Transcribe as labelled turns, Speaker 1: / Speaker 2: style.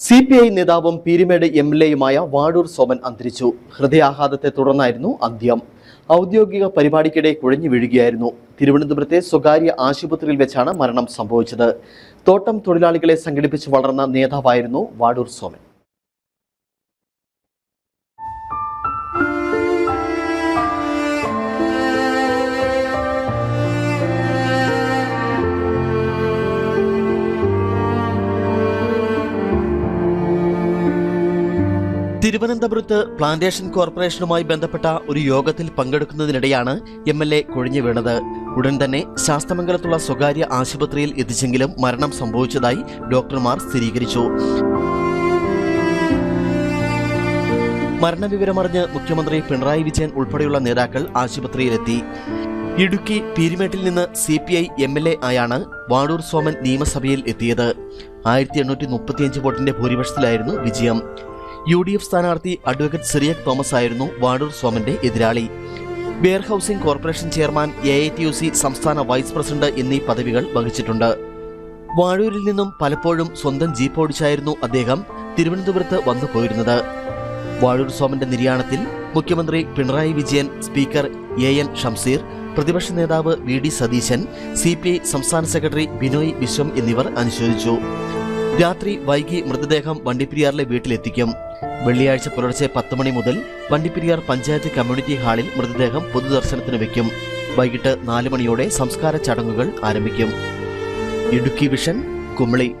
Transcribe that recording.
Speaker 1: C P I നേതാവും Peermade M L എയുമായ വാടൂർ സോമൻ അന്തരിച്ചു. ഹൃദയാഘാതത്തെ തുടർന്നായിരുന്നു അന്ത്യം. ഔദ്യോഗിക പരിപാടിക്കിടെ കുഴഞ്ഞു വീഴുകയായിരുന്നു. തിരുവനന്തപുരത്തെ സ്വകാര്യ ആശുപത്രിയിൽ വെച്ചാണ് മരണം സംഭവിച്ചത്. തോട്ടം തൊഴിലാളികളെ സംഘടിപ്പിച്ച് വളർന്ന നേതാവായിരുന്നു വാടൂർ സോമൻ. തിരുവനന്തപുരത്ത് പ്ലാന്റേഷൻ കോർപ്പറേഷനുമായി ബന്ധപ്പെട്ട ഒരു യോഗത്തിൽ പങ്കെടുക്കുന്നതിനിടെയാണ് എം എൽ എ കൊഴിഞ്ഞു വീണത്. ഉടൻ തന്നെ ശാസ്തമംഗലത്തുള്ള സ്വകാര്യ ആശുപത്രിയിൽ എത്തിച്ചെങ്കിലും മരണം സംഭവിച്ചതായി ഡോക്ടർമാർ സ്ഥിരീകരിച്ചു. മരണവിവരമറിഞ്ഞ് മുഖ്യമന്ത്രി പിണറായി വിജയൻ ഉൾപ്പെടെയുള്ള നേതാക്കൾ ആശുപത്രിയിലെത്തി. ഇടുക്കി പീരുമേട്ടിൽ നിന്ന് C P I M L A ആയാണ് വാടൂർ സോമൻ നിയമസഭയിൽ എത്തിയത്. ആയിരത്തി എണ്ണൂറ്റി മുപ്പത്തിയഞ്ച് വോട്ടിന്റെ ഭൂരിപക്ഷത്തിലായിരുന്നു വിജയം. യു ഡി എഫ് സ്ഥാനാർത്ഥി അഡ്വക്കേറ്റ് സിറിയക് തോമസ് ആയിരുന്നു വാടൂർ സോമന്റെ എതിരാളി. Warehousing corporation chairman A I T U C സംസ്ഥാന വൈസ് പ്രസിഡന്റ് എന്നീ പദവികൾ വഹിച്ചിട്ടുണ്ട്. വാഴൂരിൽ നിന്നും പലപ്പോഴും സ്വന്തം ജീപ്പ് ഓടിച്ചായിരുന്നു അദ്ദേഹം തിരുവനന്തപുരത്ത് വന്നു പോയിരുന്നത്. വാഴൂർ സോമന്റെ നിര്യാണത്തിൽ മുഖ്യമന്ത്രി Pinarayi Vijayan speaker A N Shamseer പ്രതിപക്ഷ നേതാവ് V D Satheesan C P I സംസ്ഥാന സെക്രട്ടറി ബിനോയ് വിശ്വം എന്നിവർ അനുശോചിച്ചു. രാത്രി വൈകി മൃതദേഹം വണ്ടിപ്പെരിയാറിലെ വീട്ടിലെത്തിക്കും. വെള്ളിയാഴ്ച പുലർച്ചെ പത്ത് മണി മുതൽ വണ്ടിപ്പെരിയാർ പഞ്ചായത്ത് കമ്മ്യൂണിറ്റി ഹാളിൽ മൃതദേഹം പൊതുദർശനത്തിന് വയ്ക്കും വൈകിട്ട് നാല് മണിയോടെ സംസ്കാര ചടങ്ങുകൾ ആരംഭിക്കും. ഇടുക്കി വിഷൻ കുമളി.